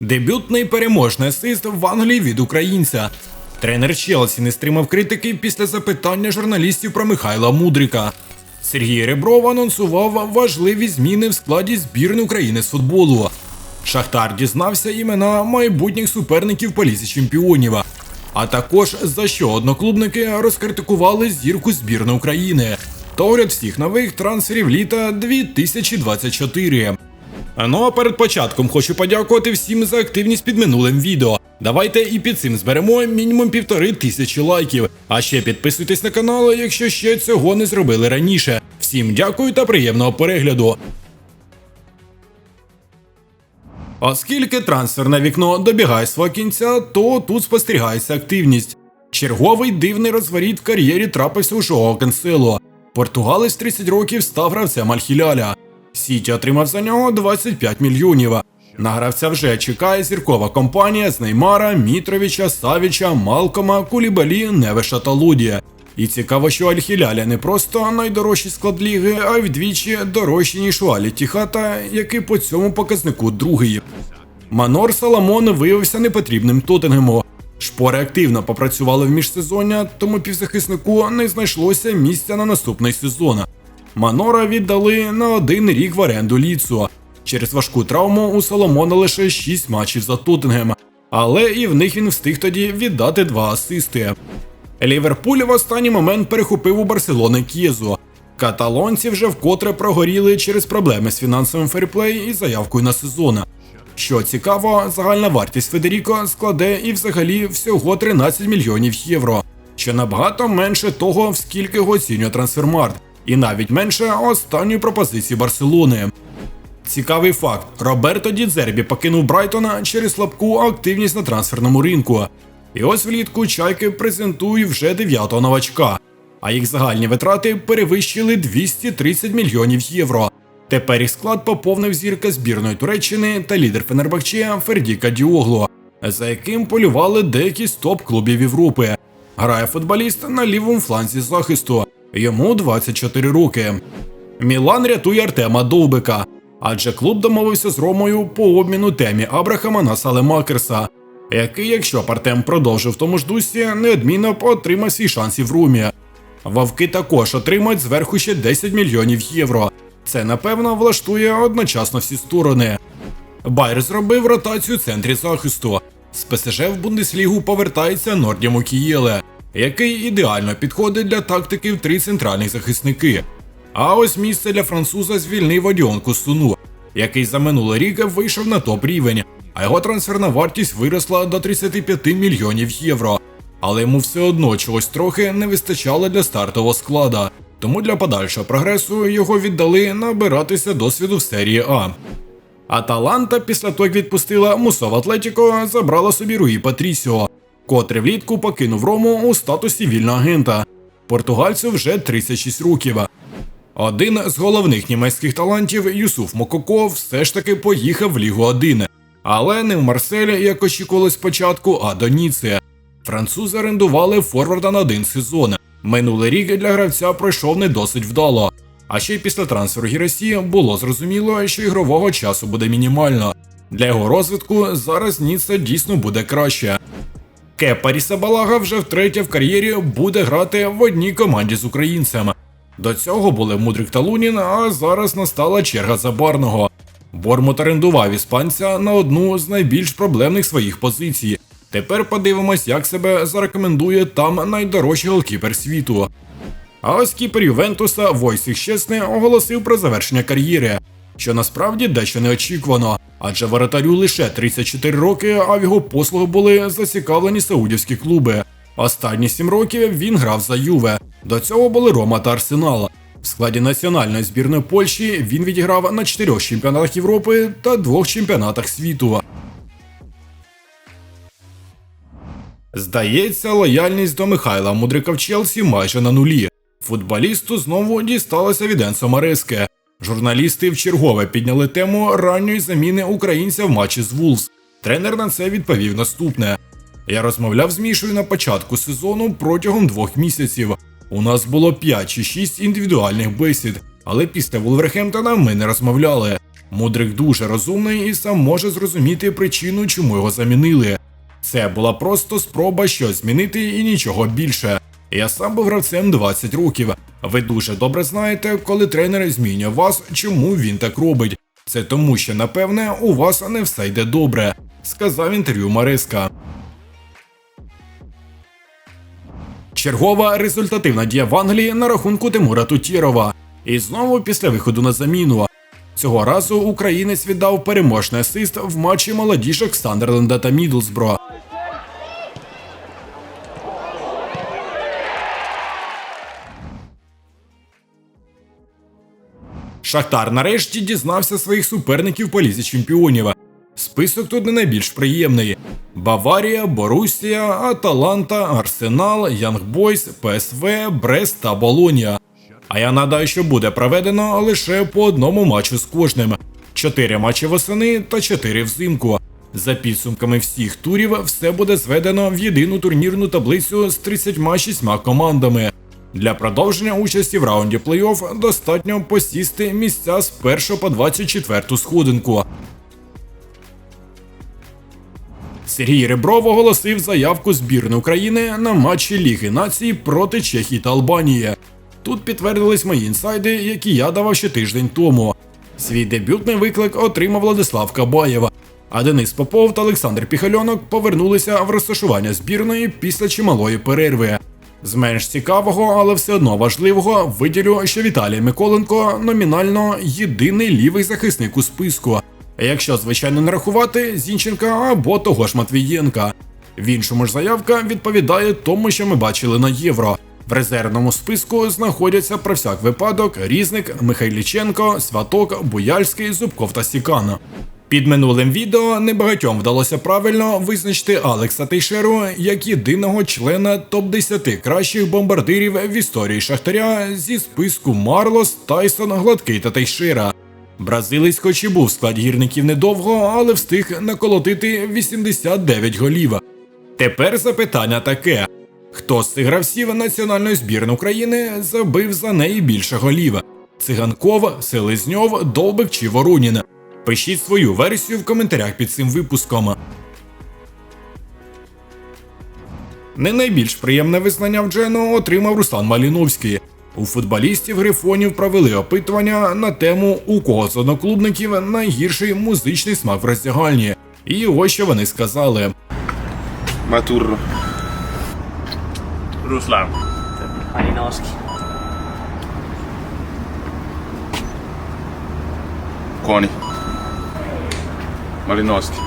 Дебютний переможний асист в Англії від українця. Тренер Челсі не стримав критики після запитання журналістів про Михайла Мудрика. Сергій Ребров анонсував важливі зміни в складі збірної України з футболу. Шахтар дізнався імена майбутніх суперників по лізі чемпіонів. А також за що одноклубники розкритикували зірку збірної України. та огляд всіх нових трансферів літа 2024. Ну а перед початком хочу подякувати всім за активність під минулим відео. Давайте і під цим зберемо мінімум півтори тисячі лайків. А ще підписуйтесь на канал, якщо ще цього не зробили раніше. Всім дякую та приємного перегляду. Оскільки трансферне вікно добігає свого кінця, то тут спостерігається активність. Черговий дивний розворіт в кар'єрі трапився у Жоао Кансело. Португалець 30 років став гравцем Альхіляля. Сіті отримав за нього 25 мільйонів. На гравця вже чекає зіркова компанія з Неймара, Мітровича, Савіча, Малкома, Кулібалі, Невеша та Луді. І цікаво, що Альхіляля не просто найдорожчий склад ліги, а й вдвічі дорожчий, ніж у Алі Тіхата, який по цьому показнику другий. Манор Саламон виявився непотрібним Тоттенгему. Шпори активно попрацювали в міжсезоння, тому півзахиснику не знайшлося місця на наступний сезон. Манора віддали на один рік в оренду ліцу. Через важку травму у Соломона лише 6 матчів за Тоттенгем, але і в них він встиг тоді віддати два асисти. Ліверпуль в останній момент перехопив у Барселони К'єзу. Каталонці вже вкотре прогоріли через проблеми з фінансовим ферплей і заявкою на сезон. Що цікаво, загальна вартість Федеріко складе і взагалі всього 13 мільйонів євро, що набагато менше того, в скільки його оцінює трансфермарт, і навіть менше останньої пропозиції Барселони. Цікавий факт: Роберто Дідзербі покинув Брайтона через слабку активність на трансферному ринку. І ось влітку чайки презентують вже дев'ятого новачка, а їх загальні витрати перевищили 230 мільйонів євро. Тепер їх склад поповнив зірка збірної Туреччини та лідер Фенербахче Фердіка Діогло, за яким полювали деякі з топ-клубів Європи. Грає футболіст на лівому фланзі захисту. Йому 24 роки. Мілан рятує Артема Довбика, адже клуб домовився з Ромою по обміну темі Абрахама на Салемакерса, який, якщо б Артем продовжив тому ж дусі, неодмінно отримав свій шанс і в Румі. Вовки також отримають зверху ще 10 мільйонів євро. Це напевно влаштує одночасно всі сторони. Байер зробив ротацію в центрі захисту. З ПСЖ в Бундеслігу повертається Норді Мукієле, який ідеально підходить для тактики в три центральних захисники. А ось місце для француза звільнив Одіон Кусуну, який за минулий рік вийшов на топ рівень, а його трансферна вартість виросла до 35 мільйонів євро. Але йому все одно чогось трохи не вистачало для стартового склада, тому для подальшого прогресу його віддали набиратися досвіду в серії А. Аталанта після того, як відпустила Мусов Атлетіко, забрала собі Руї Патрісіо, котрий влітку покинув Рому у статусі вільного агента. Португальцю вже 36 років. Один з головних німецьких талантів Юсуф Мококо все ж таки поїхав в Лігу 1, але не в Марселі, як очікували спочатку, а до Ніци. Французи орендували форварда на один сезон. Минулий рік для гравця пройшов не досить вдало. А ще й після трансферу Гірасі було зрозуміло, що ігрового часу буде мінімально. Для його розвитку зараз Ніца дійсно буде краще. Кепа Рісабалага вже втретє в кар'єрі буде грати в одній команді з українцем. До цього були Мудрик та Лунін, а зараз настала черга Забарного. Бормут орендував іспанця на одну з найбільш проблемних своїх позицій. Тепер подивимось, як себе зарекомендує там найдорожчий голкіпер світу. А ось кіпер Ювентуса Войсіх Щесний оголосив про завершення кар'єри, що насправді дещо неочікувано, адже воротарю лише 34 роки, а в його послуги були зацікавлені саудівські клуби. Останні 7 років він грав за Юве. До цього були Рома та Арсенал. В складі національної збірної Польщі він відіграв на 4 чемпіонатах Європи та двох чемпіонатах світу. Здається, лояльність до Михайла Мудрика в Челсі майже на нулі. Футболісту знову дісталося від Енсо Марески. Журналісти вчергове підняли тему ранньої заміни українця в матчі з Вулс. Тренер на це відповів наступне: Я розмовляв з Мішою на початку сезону протягом двох місяців. У нас було 5 чи 6 індивідуальних бесід, але після Вулверхемптона ми не розмовляли. Мудрик дуже розумний і сам може зрозуміти причину, чому його замінили. Це була просто спроба щось змінити і нічого більше. Я сам був гравцем 20 років. Ви дуже добре знаєте, коли тренер змінює вас, чому він так робить. Це тому, що напевне у вас не все йде добре, сказав інтерв'ю Мариска. Чергова результативна дія в Англії на рахунку Тимура Тутєрова. І знову після виходу на заміну. Цього разу українець віддав переможний асист в матчі молодіжок Сандерленда та Мідлсбро. Шахтар нарешті дізнався своїх суперників по лізі чемпіонів. Список тут не найбільш приємний: Баварія, Борусія, Аталанта, Арсенал, Янгбойс, ПСВ, Брест та Болонія. А я нагадаю, що буде проведено лише по одному матчу з кожним: чотири матчі восени та чотири взимку. За підсумками всіх турів, все буде зведено в єдину турнірну таблицю з 36 командами. Для продовження участі в раунді плей-офф достатньо посісти місця з 1 по 24 сходинку. Сергій Ребров оголосив заявку збірної України на матчі Ліги націй проти Чехії та Албанії. Тут підтвердились мої інсайди, які я давав ще тиждень тому. Свій дебютний виклик отримав Владислав Кабаєв, а Денис Попов та Олександр Піхальонок повернулися в розташування збірної після чималої перерви. З менш цікавого, але все одно важливого, виділю, що Віталій Миколенко номінально єдиний лівий захисник у списку. Якщо, звичайно, не рахувати Зінченка або того ж Матвієнка. В іншому ж заявка відповідає тому, що ми бачили на євро. В резервному списку знаходяться про всяк випадок Різник, Михайліченко, Сваток, Буяльський, Зубков та Сікан. Під минулим відео небагатьом вдалося правильно визначити Алекса Тейшеру як єдиного члена топ-10 кращих бомбардирів в історії Шахтаря зі списку Марлос, Тайсон, Гладкий та Тейшера. Бразилець хоч і був в складі гірників недовго, але встиг наколотити 89 голів. Тепер запитання таке: хто з цих гравців національної збірної України забив за неї більше голів? Циганков, Селезньов, Довбик чи Воронін? Пишіть свою версію в коментарях під цим випуском. Не найбільш приємне визнання в Джену отримав Руслан Маліновський. У футболістів грифонів провели опитування на тему, у кого з одноклубників найгірший музичний смак в роздягальні. І ось що вони сказали. Maturro. Ruslan. Malinowski. Koni. Malinowski.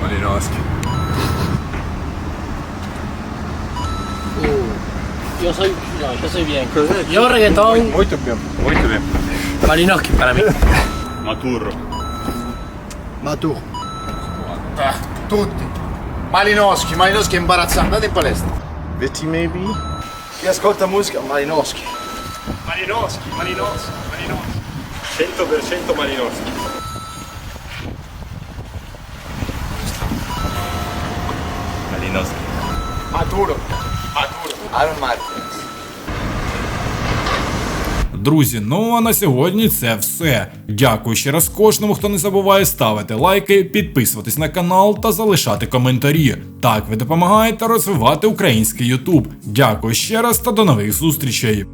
Malinowski. Yo soy. No, yo soy bien. Yo reggaetón. Muito bem. Muito bem. Malinowski para mí. Maturro. Matu. Tutti. Malinowski, Malinowski è imbarazzante, andate in palestra. Veti maybe? Chi ascolta musica? Malinowski. Malinowski, Malinowski, Malinowski. 100% Malinowski. Malinowski. Maturo. Maturo. Aaron Martinez. Друзі, ну а на сьогодні це все. Дякую ще раз кожному, хто не забуває ставити лайки, підписуватись на канал та залишати коментарі. Так ви допомагаєте розвивати український Ютуб. Дякую ще раз та до нових зустрічей.